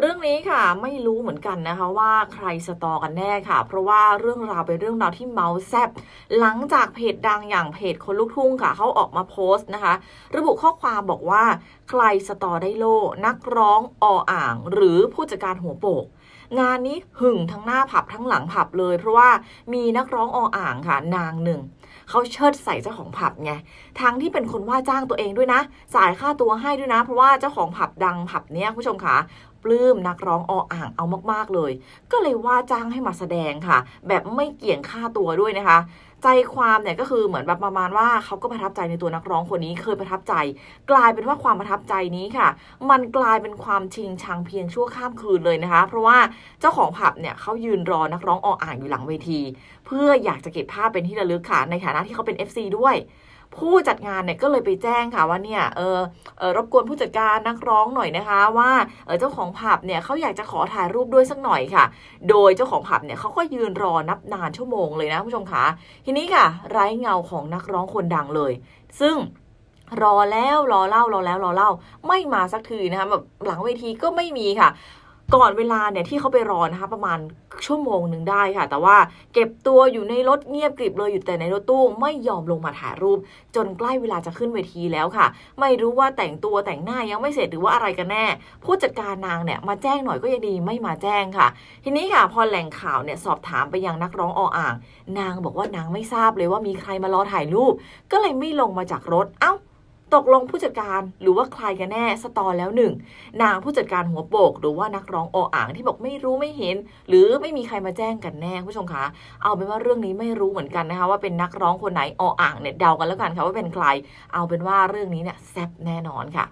เรื่องนี้ค่ะไม่รู้เหมือนกันนะคะว่าใครสตอกันแน่ค่ะ เพราะว่าเรื่องราวเป็นเรื่องราวที่เมาส์แซบหลังจากเพจดังอย่างเพจคนลูกทุ่งค่ะเขาออกมาโพสต์นะคะ ระบุข้อความบอกว่า ใครสตอได้โล นักร้องออ่าง หรือผู้จัดการหัวโปก งานนี้หึงทั้งหน้าผับทั้งหลังผับเลย เพราะว่ามีนักร้องออ่างค่ะ นางหนึ่งเขาเชิดใส่เจ้าของผับไง ทั้งที่เป็นคนว่าจ้างตัวเองด้วยนะ จ่ายค่าตัวให้ด้วยนะ เพราะว่าเจ้าของผับดังผับเนี้ยคุณผู้ชมคะปลื้มนักร้องออ่างเอามากๆเลย ก็เลยว่าจ้างให้มาแสดงค่ะ แบบไม่เกี่ยงค่าตัวด้วยนะคะใจความเนี่ยก็คือเหมือนแบบประมาณว่าเขาก็ประทับใจในตัวนักร้องคนนี้เคยประทับใจ กลายเป็นว่าความประทับใจนี้ค่ะ มันกลายเป็นความชิงชังเพียงชั่วข้ามคืนเลยนะคะ เพราะว่าเจ้าของผับเนี่ยเขายืนรอนักร้องออ่างอยู่หลังเวที เพื่ออยากจะเก็บภาพเป็นที่ระลึกค่ะในฐานะที่เขาเป็น FC ด้วย ผู้จัดงานเนี่ยก็เลยไปแจ้งค่ะว่าเนี่ยเออเออรบกวนผู้จัดการนักร้องหน่อยนะคะ ว่าเออเจ้าของผับเนี่ยเขาอยากจะขอถ่ายรูปด้วยสักหน่อยค่ะ โดยเจ้าของผับเนี่ยเขาก็ยืนรอนับนานชั่วโมงเลยนะคุณผู้ชมคะทีนี้ค่ะ ไร้เงาของนักร้องคนดังเลย ซึ่งรอแล้วรอเล่ารอแล้วรอเล่าไม่มาสักทีนะคะแบบหลังเวทีก็ไม่มีค่ะ ก่อนเวลาเนี่ยที่เขาไปรอนะคะประมาณชั่วโมงหนึ่งได้ค่ะ แต่ว่าเก็บตัวอยู่ในรถเงียบกริบเลยอยู่แต่ในรถตู้ไม่ยอมลงมาถ่ายรูป จนใกล้เวลาจะขึ้นเวทีแล้วค่ะ ไม่รู้ว่าแต่งตัวแต่งหน้ายังไม่เสร็จหรือว่าอะไรกันแน่ ผู้จัดการนางเนี่ยมาแจ้งหน่อยก็ยังดีไม่มาแจ้งค่ะ ทีนี้ค่ะพอแหล่งข่าวเนี่ยสอบถามไปยังนักร้องออ่าง นางบอกว่านางไม่ทราบเลยว่ามีใครมารอถ่ายรูป ก็เลยไม่ลงมาจากรถเอ้า ตกลงผู้จัดการหรือว่าใครกันแน่สตอแล้วหนึ่งนางผู้จัดการหัวโปกหรือว่านักร้องออ่างที่บอกไม่รู้ไม่เห็น หรือไม่มีใครมาแจ้งกันแน่ผู้ชมคะเอาเป็นว่าเรื่องนี้ไม่รู้เหมือนกันนะคะ ว่าเป็นนักร้องคนไหนออ่างเนี่ยเดากันแล้วกันค่ะว่าเป็นใคร เอาเป็นว่าเรื่องนี้เนี่ยแซบแน่นอนค่ะ